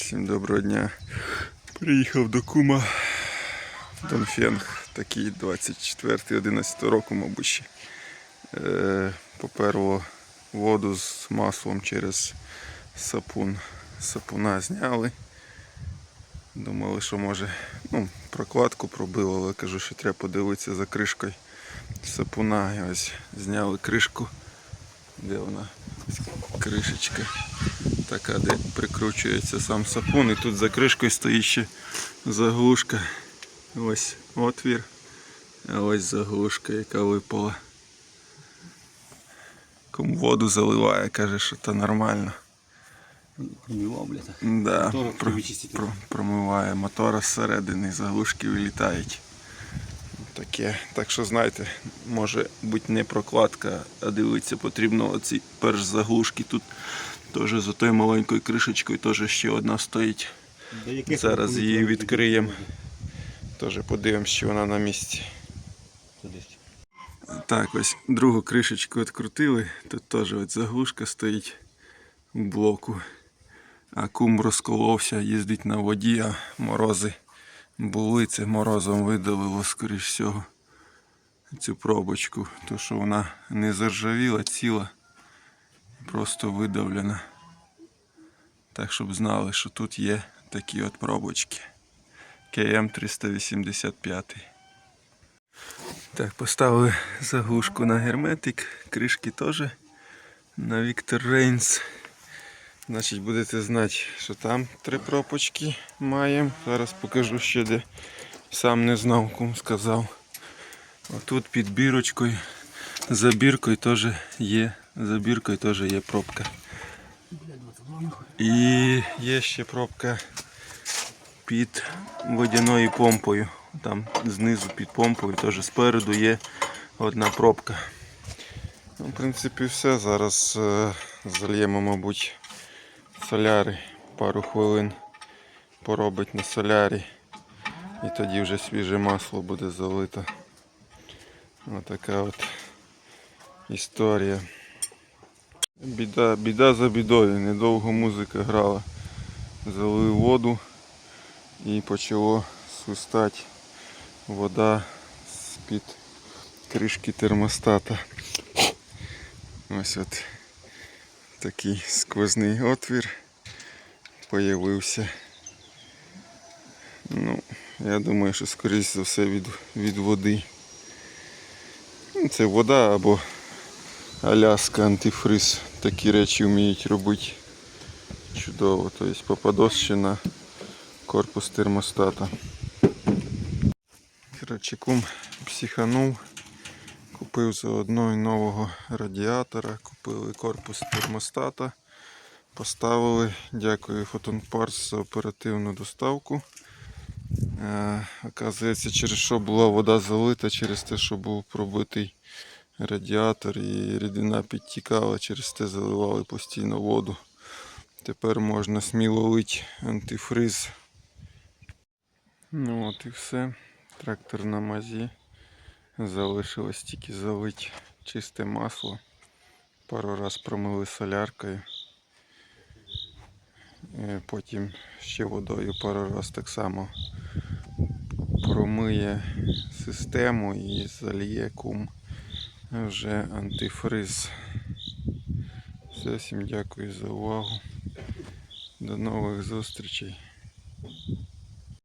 Всім доброго дня. Приїхав до кума Донфенг, такий 24-11 року, мабуть. ще. Е, поперло воду з маслом через сапун. Сапуна зняли. Думали, що може ну, прокладку пробило, але кажу, що треба подивитися за кришкою сапуна. І ось зняли кришку. Де вона? Кришечка така, де прикручується сам сапун. І тут за кришкою стоїть ще заглушка. Ось отвір. А ось заглушка, яка випала. Кому воду заливає, каже, що це нормально. Промивал, блядь. Да, про, вичистити. промиває мотора зсередини, заглушки вилітають. Таке. Так що знаєте, може бути не прокладка, а дивитися потрібно оці перш заглушки. Тут теж за тою маленькою кришечкою теж ще одна стоїть. Зараз її відкриємо. Теж подивимось, чи вона на місці. Так, ось другу кришечку відкрутили. Тут теж от заглушка стоїть у блоку. А кум розколовся, їздить на воді, а морози були. Це морозом видавило, скоріш всього, цю пробочку. То що вона не заржавіла, ціла, просто видавлена. Так, щоб знали, що тут є такі от пробочки. КМ 385. Так, поставили заглушку на герметик, кришки теж на Віктор Рейнс. Значить, будете знати, що там три пропочки маємо. Зараз покажу ще де. Сам не знав, кому сказав. Отут під бірочкою, за біркою теж є. За біркою теж є пробка. І є ще пробка під водяною помпою. Там знизу під помпою, теж спереду є одна пробка. Ну, в принципі, все. Зараз е, зальємо, мабуть, соляри. Пару хвилин поробить на солярі. І тоді вже свіже масло буде залито. Отака от історія. Біда, біда за бідою. Недовго музика грала. Залив воду і почало свистати вода з-під кришки термостата. Ось от такий сквозний отвір появився. Ну, я думаю, що скоріш за все від, від води. Ну, Це вода або Аляска антифриз. Такі речі вміють робити чудово. Тобто попадос на корпус термостата. Коротше, кум психанув. Купив заодно і нового радіатора, купили корпус термостата, поставили. Дякую Parts за оперативну доставку. Е, оказується, через що була вода залита, через те, що був пробитий радіатор і рідина підтікала, через те заливали постійно воду. Тепер можна сміло лити антифриз. Ну от і все. Трактор на мазі. Залишилось тільки залити чисте масло. Пару раз промили соляркою. Е, Потім ще водою пару раз так само промиє систему і зальє кум вже антифриз. Все, всім дякую за увагу. До нових зустрічей.